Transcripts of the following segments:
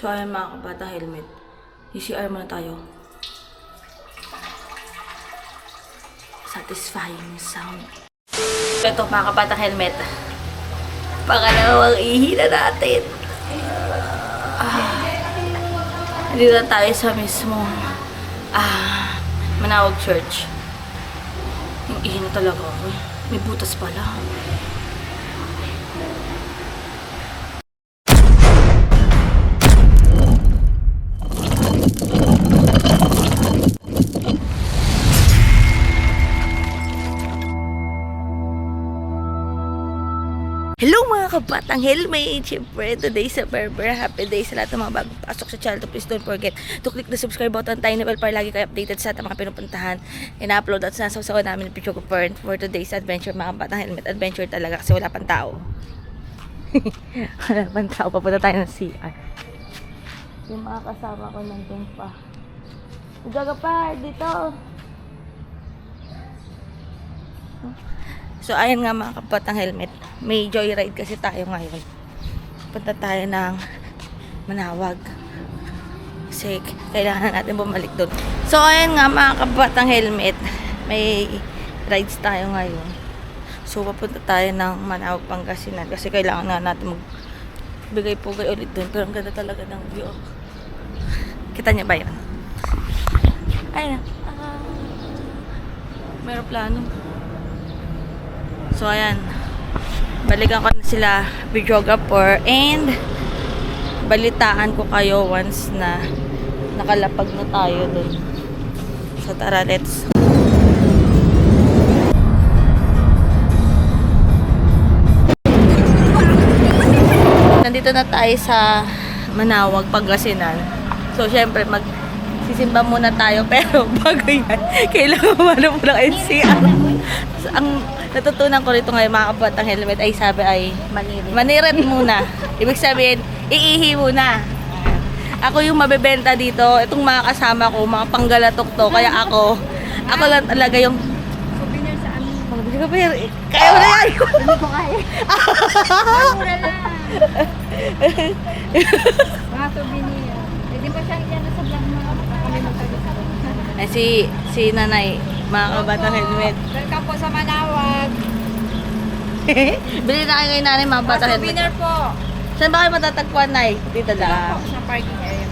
So ayun mga kabata helmet. UCR muna tayo. Satisfying sound. Ito mga kabata helmet. Pangalawang ihi na natin. Ah. Dito na tayo sa mismo ah, Manawag Church. Yung ihi na talaga eh. May butas pala. Hello mga kabatang helmet! Siyempre, today sa Berber. Happy day sa lahat ng mga bagong pasok sa channel. Please don't forget to click the subscribe button, tiny bell para lagi kayo updated sa lahat ng mga pinupuntahan. In-upload at sinasawasawa namin ng picture ko for, for today's adventure mga kabatang helmet. Adventure talaga kasi wala pang tao. wala pang tao. Papunta tayo ng CR. Yung mga kasama ko nandun pa. Gagapar, dito! So, ayan nga mga kapatang helmet. May joyride kasi tayo ngayon. Punta tayo ng Manawag. Kasi kailangan natin bumalik doon. So, ayan nga mga kapatang helmet. May rides tayo ngayon. So, papunta tayo ng Manawag, Pangasinan. Kasi kailangan na natin magbigay-pugay ulit doon. Pero ang ganda talaga ng view. Kita niya ba yun? Ayun na. Ah, may plano. So, ayan. Balikan ko na sila videographer and balitaan ko kayo once na nakalapag na tayo dun. So, tara, let's. Nandito na tayo sa Manawag, Pangasinan. So, syempre, mag sisimba muna tayo. Pero, bago yan, kailangan muna po ng NCR. Ang natutunan ko rito ngayon, mga kabatang helmet, ay sabi ay Manirit. maniret muna. Ibig sabihin, iihi muna. Ako yung mabebenta dito. Itong mga kasama ko, mga panggalatok to. Kaya ako, ako lang talaga yung... Souvenir sa amin. Ka pa yan. Kaya mo na yan! Hindi ko kaya. Mura lang. Mga souvenir. Pwede ba siya yan sa vlog mo? Ay, si, si nanay, mga kabatang helmet. Welcome po sa Manawag. Bili na kayo kay nanay, mga batang helmet. souvenir po. Saan ba kayo matatagpuan, nay? Dito Ito lang. po sa parking area.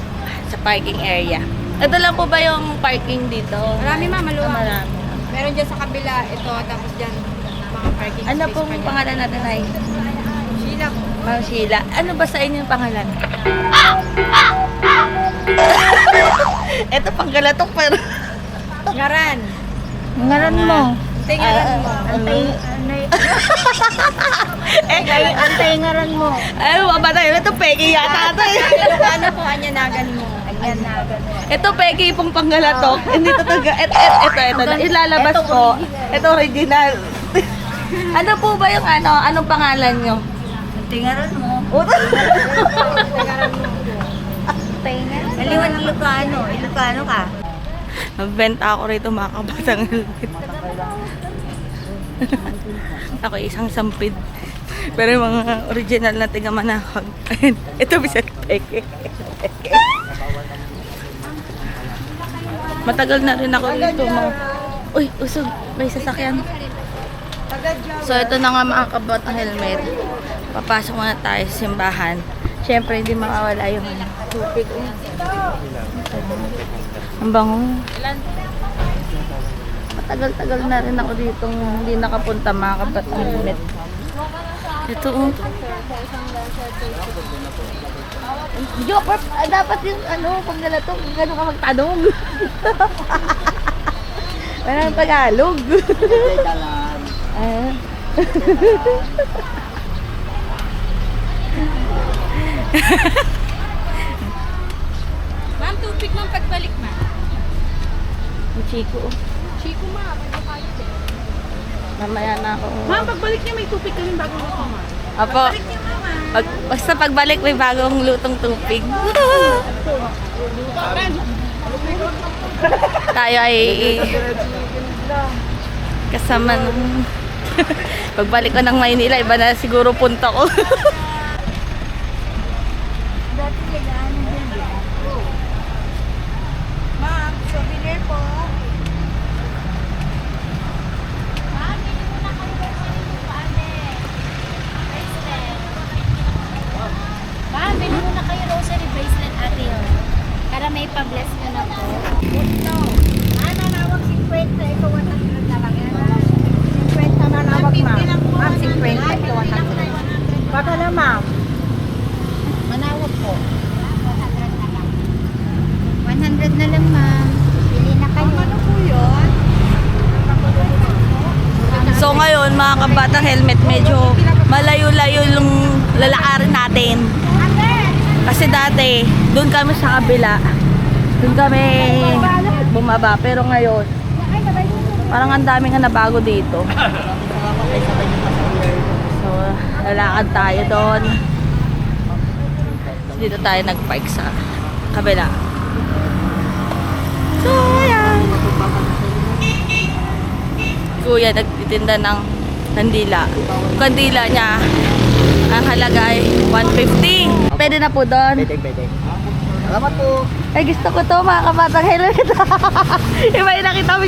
Sa parking area. Ito lang po ba yung parking dito? Marami ma, Ah, maluwag. marami. Meron dyan sa kabila, ito, tapos dyan, mga parking Ano space pong pangalan natin ay? Sheila po. Ma'am Sheila. Ano ba sa inyo yung pangalan? Ito panggalatok pero... Ngaran. Ngaran mo. Antay ngaran mo. Antay, eh, Antay ngaran mo. ay, mga bata yun. Ito peki yata ito. eh. Ilocano po, anyanagan mo. Anyanagan mo. Ito peki pong panggalatok. Hindi to taga. Ito, ito, ito, ito. Ilalabas ko. Ito original. ano po ba yung ano? Anong pangalan nyo? Tingaran mo. Tingaran mo. Aliwan Ilocano. Ilocano ka. Nagbenta ako rito mga kabatang ako isang sampid. Pero yung mga original na tiga manahag. Ayun. Ito bisa peke. Matagal na rin ako dito. Mga... Uy, usog. May sasakyan. So, ito na nga mga kabatang helmet. Papasok muna tayo sa simbahan. Siyempre, hindi makawala yung ano, tubig. Ang bango. Matagal-tagal na rin ako dito hindi nakapunta mga helmet. Ito oh. Ah, dapat yung ano, pag galato, gano'n ka magtanong. Walang Tagalog. Ah. Ma'am, tupik ma'am pagbalik ma. Yung Chico. oh. Chico ma, pwede kayo din. Mamaya na ako. Ma'am, pagbalik niya may tupik kami bago luto ma. Apo. Pag, basta pagbalik may bagong lutong tupig. Tayo ay kasama ng pagbalik ko ng Maynila, iba na siguro punta ko. Dati kailangan din na lang, ma'am. Pili na kayo. Ano po yun? So kabatang helmet, medyo malayo-layo yung lalakarin natin. Kasi dati, doon kami sa kabila. Doon kami bumaba. Pero ngayon, parang ang daming nga nabago dito. So, lalakad tayo doon. Dito tayo nag-park sa kabila. So, ayan. Kuya nagtitinda ng kandila. Kandila niya, ang halaga ay 150. Pwede na po doon. Pwede, pwede. Salamat po. Ay, gusto ko to, mga kabatang helmet. Iba yung nakita mo.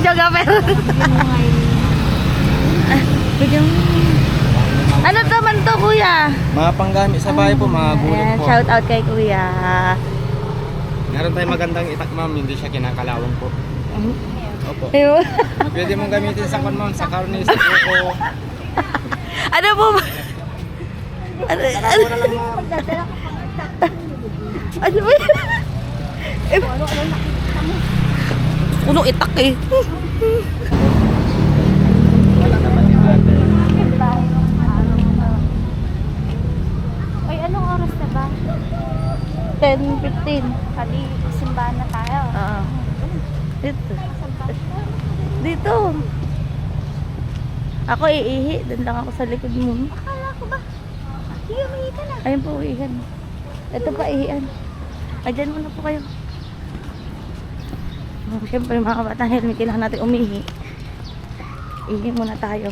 Ah, bigyan mo. Ano naman to, kuya? Mga panggamit sa bahay po, mga Ayan, po. shout out kay kuya. Meron tayong magandang itak ma'am, hindi siya kinakalawang po. Opo. Ayun. Pwede mong gamitin sa ma'am, sa karne, sa kuko. Ano po ba? Ano, ano, ano ba yan? Eh, Puno itak eh. Ay, anong oras na ba? 10.15. Kali, simbahan na tayo. Oo. Dito. Dito. Ako iihi. Doon lang ako sa likod mo. Akala ko ba? Sige, umihi ka na. Ayun po, ihihan. Ito pa, ihihan. Ayan muna po kayo. Siyempre, mga kabata helmet, kailangan natin umihi. Ihi muna tayo.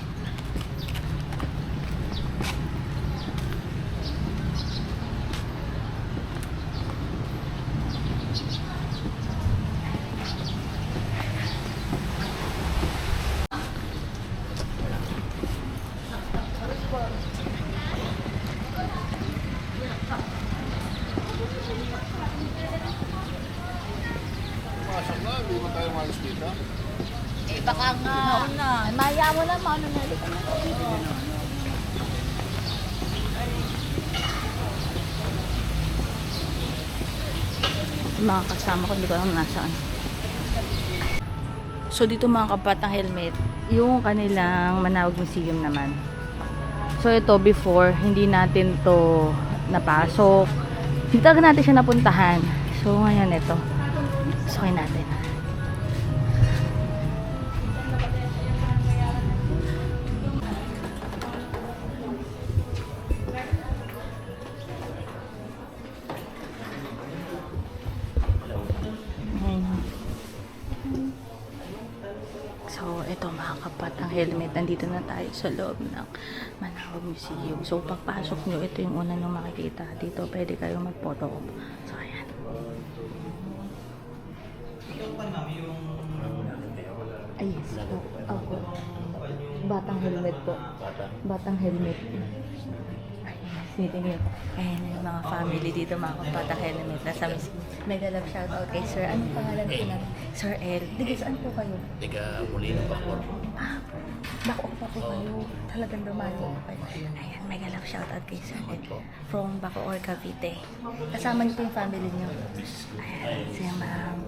Eh, baka nga. na. Maya mo na, maano na. mga kasama ko, hindi ko alam nasaan. So dito mga kapatang helmet, yung kanilang Manawag Museum naman. So ito before, hindi natin to napasok. Hindi talaga natin siya napuntahan. So ngayon ito. Sukin natin. Na tayo sa loob ng Manawag Museum. So, pagpasok nyo, ito yung una nyo makikita. Dito, pwede kayo mag-photo. So, ayan. Ay, yes po. Opo. Batang helmet po. Batang helmet. Sito niyo. Ayan yung mga family dito, mga kapatang helmet. Nasa Miss Mega love shoutout kay Sir. Anong pangalan po natin? Sir El. Diga, saan po kayo? Tiga Molino Bacor. Bako pa po kayo. Talagang dumayo po kayo. Ayan, mega love shoutout kay Sir. From Bacoor, Cavite. Kasama niyo po yung family niyo. Ayan, siya ma'am.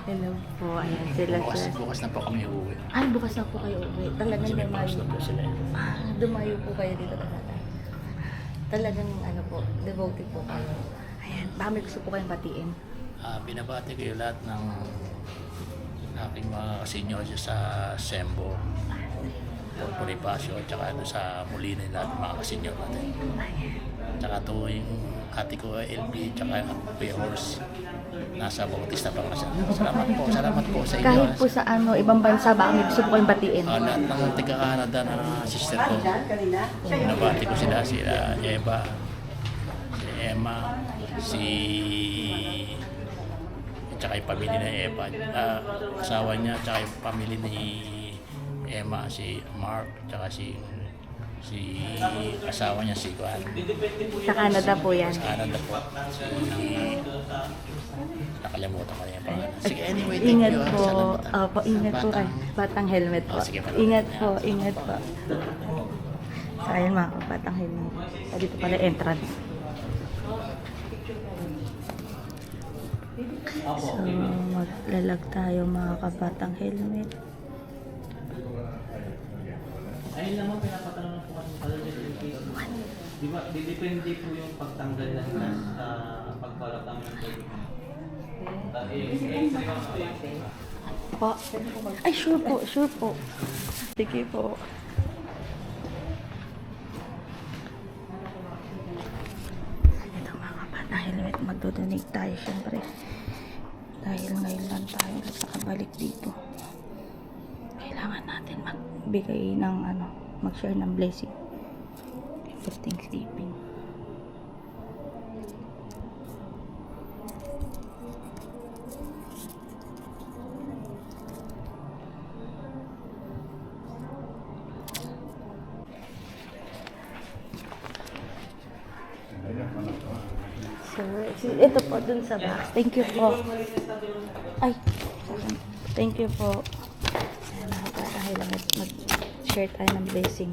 Hello po. Ayan sila Bukas, sir. bukas na po kami uuwi. Ay, bukas na po kayo uwi. Talagang Kasi may dumayo. na po sila. Ah, dumayo po kayo dito talaga. Talagang ano po, devoted po kayo. Ayan, baka may gusto po kayong batiin. Ah, binabati yung lahat ng aking mga senior sa Sembo, Bonifacio, at saka doon sa Molina yung lahat mga senior natin. Tsaka to yung ate ko LB, tsaka yung Kuya Horse. Nasa Bautista pa kasi. Salamat po, salamat po sa inyo. Kahit po sa ano, ibang bansa, baka may gusto po kayong batiin. Ah, lahat ng taga-Canada na sister ko. Binabati ko sila, sila Eva, si Emma, si tsaka yung pamilya ni Eva, ah, asawa niya, tsaka yung pamilya ni Emma, si Mark, tsaka si si asawa niya si Juan. Sa Canada po yan. Sa Canada po. Si nakalimutan ko na yung pangalan. Sige, anyway, thank Ingat you. ah. po. Ah. Opo, ingat po kayo. Batang- Batang helmet po. Oh, sige, pala. Ingat po, ingat po. So, ayun mga kabatang helmet. So, dito pala entrance. So, maglalag tayo mga kabatang helmet. Ayun naman pinapatanong po kasi pala. Di ba, depende po yung pagtanggal ng gas sa pagbalot ng tubig. Po. Ay, sure po, sure po. Sige po. Ito mga kabata helmet, magdodonate tayo syempre. Dahil ngayon lang tayo ulit nakabalik dito. Kailangan natin magbigay ng ano, mag-share ng blessing. For Thanksgiving. Ito po dun sa box. Thank you po. Ay, thank you po. Ayan, nakakatahay lang mag-share tayo ng blessing.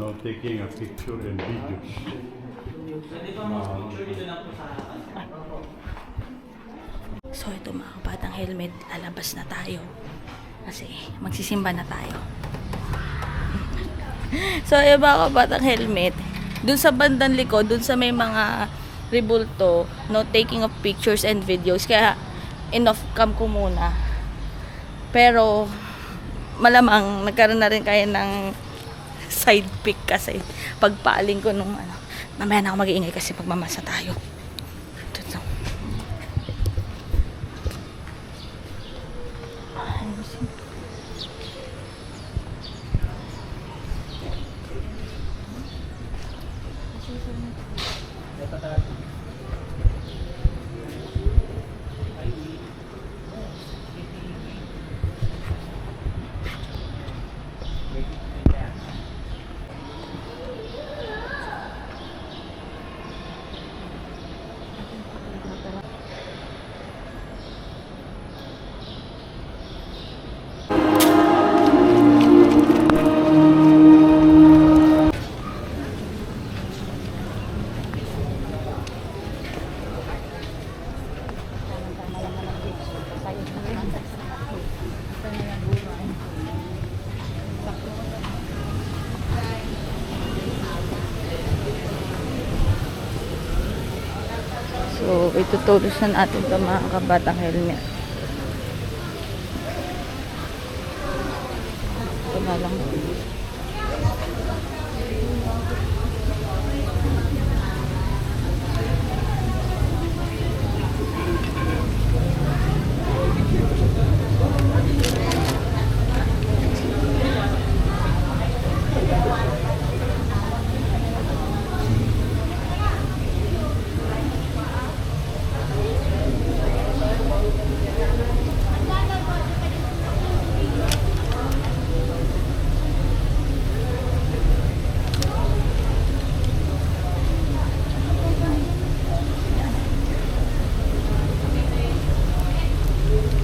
Now taking a picture and videos. So ito mga kabatang helmet, lalabas na tayo. Kasi magsisimba na tayo. so yung mga kabatang helmet, dun sa bandang likod, dun sa may mga rebulto, no taking of pictures and videos. Kaya enough cam ko muna. Pero malamang nagkaroon na rin kayo ng side pic kasi pagpaaling ko nung ano. Mamaya na ako mag-iingay kasi pagmamasa tayo. Ito, ito. Na natin ito mga kabatang helmet. Ito na lang.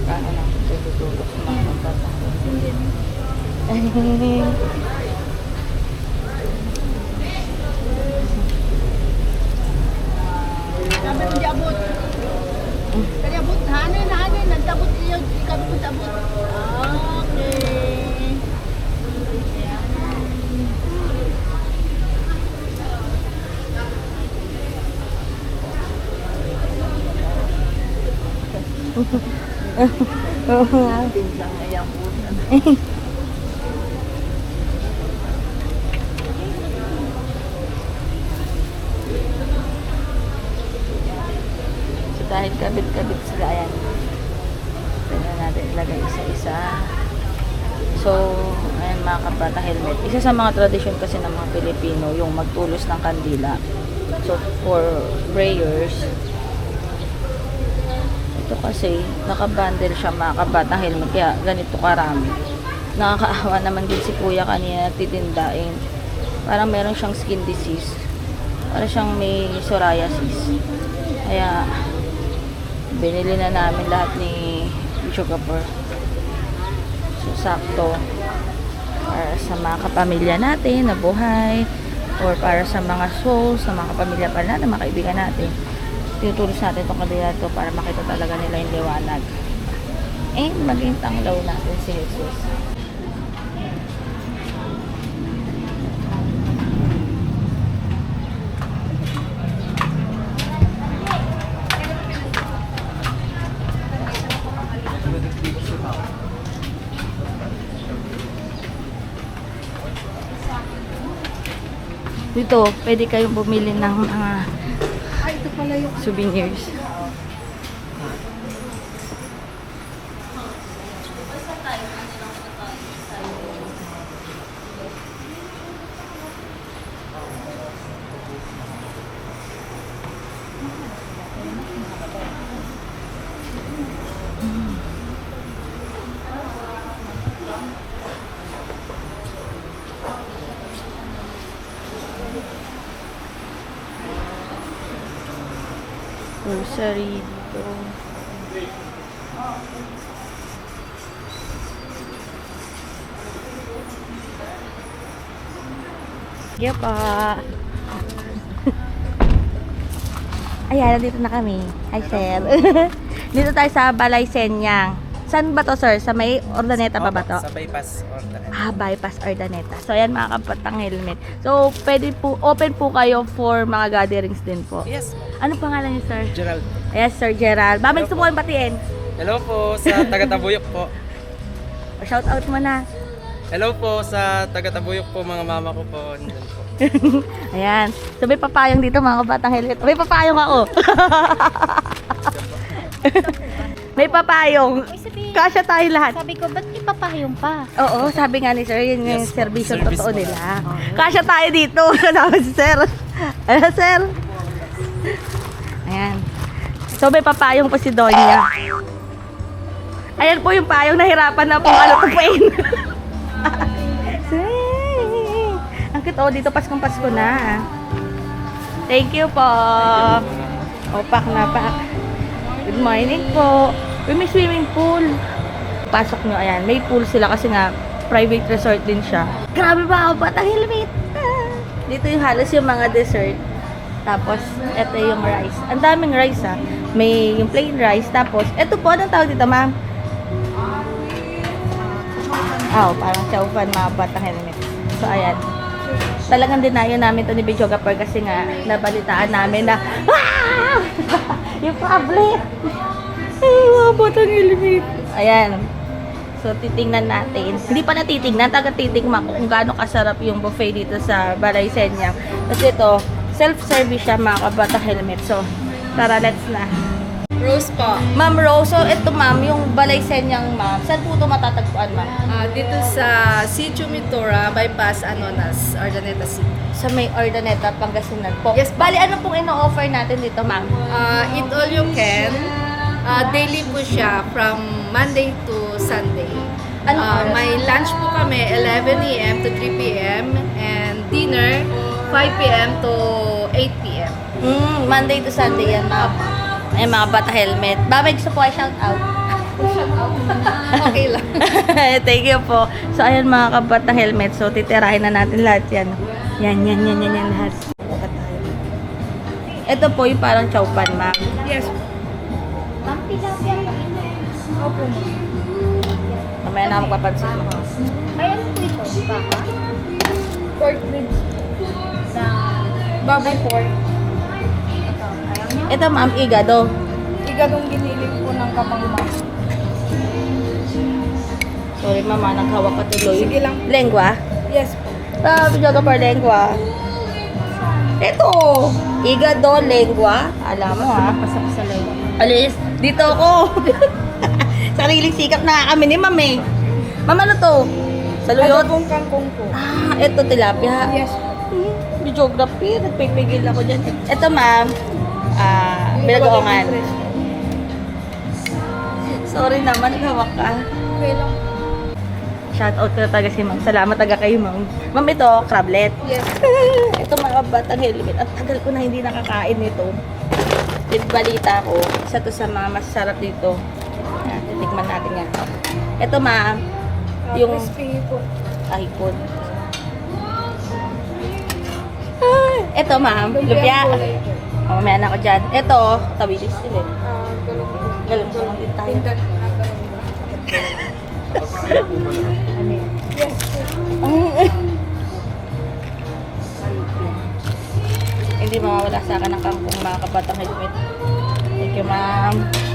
Paano lang ito itutulos mga kabatang helmet. Dapat di abot. Kaya abot, hanin, hanin, nagtabot iyo, ikaw mo tabot. Okay. Oo nga. So dahil kabit-kabit sila yan. Pwede natin ilagay isa-isa. So, ayan mga kabata helmet. Isa sa mga tradisyon kasi ng mga Pilipino, yung magtulos ng kandila. So, for prayers, ito kasi, nakabundle siya mga kabatang helmet, kaya ganito karami. Nakakaawa naman din si kuya kanina nagtitindain. Parang meron siyang skin disease. Parang siyang may psoriasis. Kaya, binili na namin lahat ni Chugapur. So, sakto. Para sa mga kapamilya natin na buhay. or para sa mga souls, sa mga pamilya pa natin, mga kaibigan natin. Tinutulis natin itong kanila to para makita talaga nila yung liwanag. And maging tanglaw natin si Jesus. Dito, pwede kayong bumili ng mga souvenirs. Grocery dito. Sige pa. Ayan, nandito na kami. Hi, sir. dito tayo sa Balay Senyang. Saan ba to, sir? Sa may Ordaneta pa ba to? Sa bypass order. Ah, bypass Ordaneta. So, ayan mga kapatang helmet. So, pwede po, open po kayo for mga gatherings din po. Yes, Ano pangalan niyo, sir? Gerald. Yes, Sir Gerald. Ba, may gusto po kayong batiin. Hello po sa taga-Tabuyok po. Shout out mo na. Hello po sa taga-Tabuyok po, mga mama ko po. Nandun po. Ayan. So, may papayong dito mga kabatang helmet. May papayong ako. may papayong. Uy, sabi, Kasya tayo lahat. sabi ko, ba't ipapahayong pa? Oo, sabi nga ni Sir, yun yung Yes, service totoo mo nila. Kasya tayo dito. Kasama si Sir. Ayan, Sir. Ayan. So, may papayong po si Donya. Ayan po yung payong nahirapan na pong ano tupuin. Ang cute. Oh, dito Paskong Pasko na. Thank you po. O, pak na pak. Good morning po. Uy, may swimming pool. Pasok nyo, ayan. May pool sila kasi nga private resort din siya. Grabe ba? Batang helmet. Ah. Dito yung halos yung mga dessert. Tapos, eto yung rice. Ang daming rice ah. May yung plain rice. Tapos, eto po, anong tawag dito ma'am? Ah, oh, parang chowfan mga batang helmet. So, ayan. Talagang dinayo namin to ni Bijogaper kasi nga nabalitaan namin na ah! yung tablet. Ay, mga batang helmet. Ayan. So, titingnan natin. Hindi pa natitingnan, taga titingnan ko kung gaano kasarap yung buffet dito sa Balay Senyang. Kasi ito, self-service siya mga kabata helmet. So, tara, let's na. Rose po. Ma'am Rose, so ito ma'am, yung Balay Senyang ma'am, saan po ito matatagpuan ma'am? Ah, dito sa Sitio Mitura, bypass Anonas, Ardaneta City. Sa may Ordaneta, Pangasinan po. Yes, Bali, ano pong ino-offer natin dito ma'am? Ah, eat all you can. Ah, daily po siya from Monday to Sunday. Oras? may lunch po kami 11 a.m. to 3 p.m. and dinner 5 p.m. to 8 p.m. Mm, Monday to Sunday yan ma'am. Ay, mga bata helmet. Ba, may gusto po ay shout out. Okay lang. Thank you po. So, ayun mga kabata helmet. So, titirahin na natin lahat yan. Yan, yan, yan, yan, yan lahat. Ito po yung parang chowpan, ma'am. Yes. Po. Opo. Mamaya na ako magpapansin mo. Ay, ano po ito? Baka? Pork ribs. Sa... Baboy pork. Ito. Ayaw niya? Ito, ma'am, igado. Igadong giniling po ng kapangmang. Sorry, mama, naghawak ka tuloy. Sige lang. Lengua? Yes po. Ah, video ka per lengua. Ito! Igado, lengua. Alam mo, ha? Pasok sa loob. Alis, dito ako. Sariling sikap na kami ni ma'am eh. Ma'am, ano to? Saluyot? Adobong kangkong po. Ah, ito tilapia. Yes. Hmm, Videography, nagpipigil ako dyan. Ito ma'am, ah, binagoongan. Sorry naman, naghawak ka. Okay lang. Shout out ko na talaga si ma'am. Salamat taga kayo ma'am. Ma'am, ito, crablet. Yes. ito mga batang helmet. At tagal ko na hindi nakakain nito. With balita ko, isa to sa mga masarap dito. Yan, titikman natin yan. Ito ma'am, yung Crispy po. ahipon. Ito, ma'am. Lupya. Oh, mamaya na ako dyan. Ito, tabilis din eh. Galong sa din tayo. Ay. Hindi mawawala sa akin ang kangkong mga kapatang helmet. Thank you, ma'am.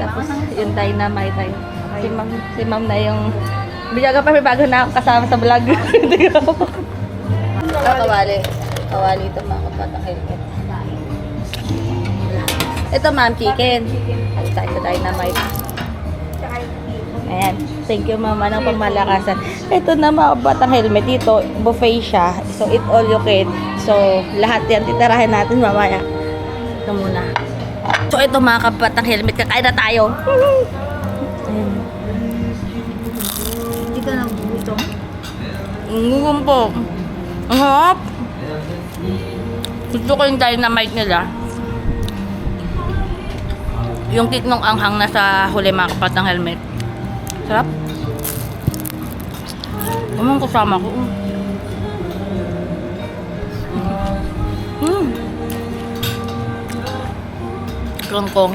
Tapos, yung dynamite tayo. Si ma'am, si ma'am na yung... Biyaga pa may bago na ako kasama sa vlog. Hindi ko. Ito, kawali. Kawali ito mga kapatang. Ito, ma'am, chicken. At tayo sa dynamite. Ayan. Thank you, mama, ng pangmalakasan. Ito na mga batang helmet dito. Buffet siya. So, eat all you can. So, lahat yan. Titirahin natin mamaya. Ito muna. So, ito mga kabatang helmet. Kakain na tayo. Ayan. Hindi ka nang gutom. Ngugum po. Ang harap. Gusto ko yung dynamite nila. Yung cake nung anghang na sa huli mga kapatang helmet. Sarap. Umang kasama ko. Mm. Kangkong.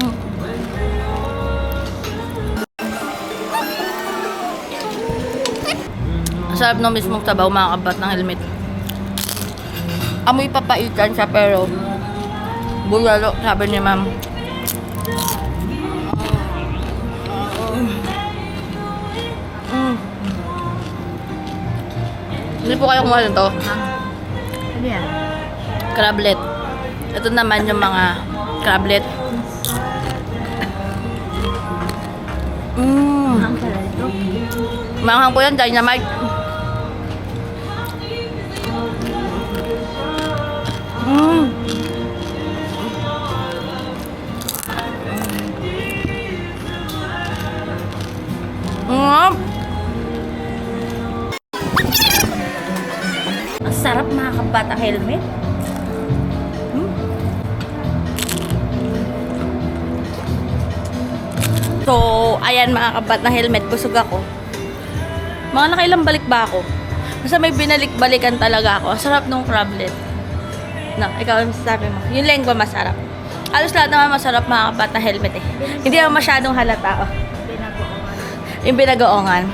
Mm. Sarap ng mismong tabaw mga kabat ng helmet. Amoy papaitan siya pero bulalo sabi ni ma'am. Mm. Hindi po kayo kumuha nito. Ano yan? Crablet. Ito naman yung mga crablet. Mmm. Manghang po yan, dynamite. Mmm. Mm. Ang sarap mga kabata helmet. Ayan mga kabat na helmet, busog ako. Mga nakailang balik ba ako? Basta may binalik-balikan talaga ako. Sarap nung crablet. No, ikaw ang sabi mo. Yung lengua masarap. Halos lahat naman masarap mga kabat na helmet eh. Hindi naman masyadong halata. Oh. Yung binagoongan.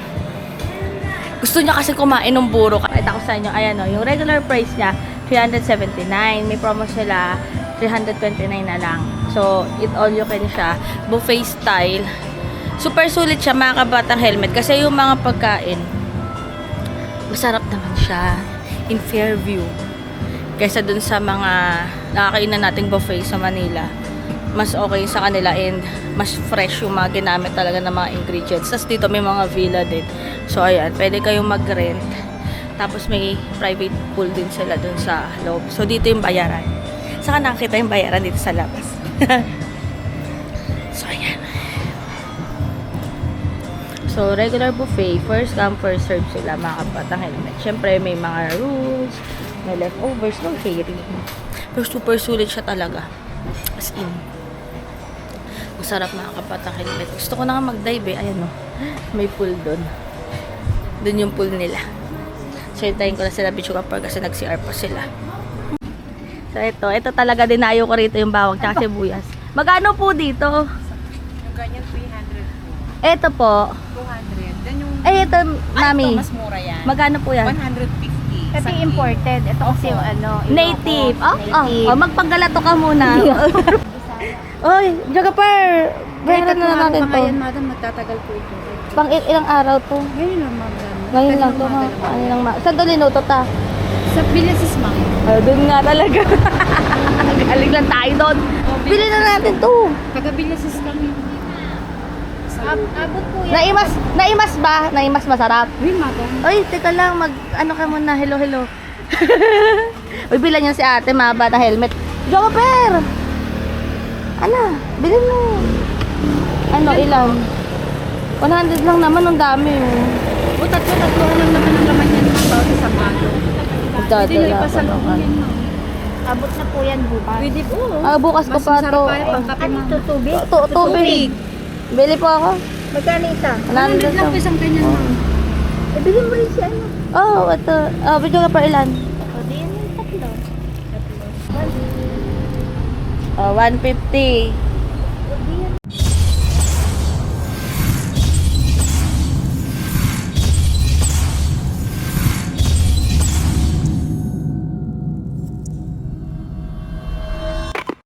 Gusto niya kasi kumain ng buro. Kahit ako sa inyo, ayan o, yung regular price niya, 379. May promo sila, 329 na lang. So, eat all you can siya. Buffet style. Super sulit siya mga kabatang helmet kasi yung mga pagkain, masarap naman siya in Fairview. Kaysa dun sa mga nakakainan nating buffet sa Manila mas okay sa kanila and mas fresh yung mga ginamit talaga ng mga ingredients. Tapos dito may mga villa din. So ayan, pwede kayong mag-rent. Tapos may private pool din sila dun sa loob. So dito yung bayaran. Saka nakakita yung bayaran dito sa labas. So regular buffet, first come first serve sila mga kapatang. Siyempre may mga rules, may leftovers, no sharing. Pero super sulit siya talaga. As in. Masarap mga kapatang. Gusto ko na nga mag-dive eh. Ayan o. May pool doon. Doon yung pool nila. So, hintayin ko na sila Bichuga Park kasi nag-CR pa sila. So, ito. Ito talaga dinayo ko rito yung bawang tsaka sibuyas. Magkano po dito? Yung ganyan 300 Ito po. 200. Then yung Eh, ito, mami. mas mura yan. Magkano po yan? 150. Ito yung imported. Ito kasi yung ano. Native. Oh, oh, Native. oh, magpanggalato ka muna. Oy, Jagapar! Bayaran na natin to. madam, magtatagal po ito. Pang il- ilang araw to? Ngayon lang, madam. Ngayon lang to, ha? Ano lang ma... Saan to linuto ta? Sa Villasis, ma'am. Oh, dun nga talaga. Galing lang tayo doon. Bili na natin to. Taga Villasis kami. Ab- abot po yan. Naimas, naimas ba? Naimas masarap. Uy, madam. Oy, teka lang, mag, ano ka muna, hello, hello. Uy, bilan niyo si ate, mga bata helmet. Jogger! Ano, bilhin mo. Ano, ilan? 100 lang naman, ang dami. oh. O, tatlo-tatlo lang naman ang laman yan, ma'am. Bawat ko lipasan po naman. yan, ma'am. Abot na po yan bukas. Pwede po. Ah, bukas ko Mas pa masarap to. pa Ano ito? Tubig? Tu tubig. Bili po ako. Magkano isa? Wala ano, na 100 lang po isang ganyan. Oh. Eh, bilhin mo rin siya. Ano? Oh, ito. Oh, video ka pa ilan? O, di yun yung tatlo. Tatlo. Oh, 150.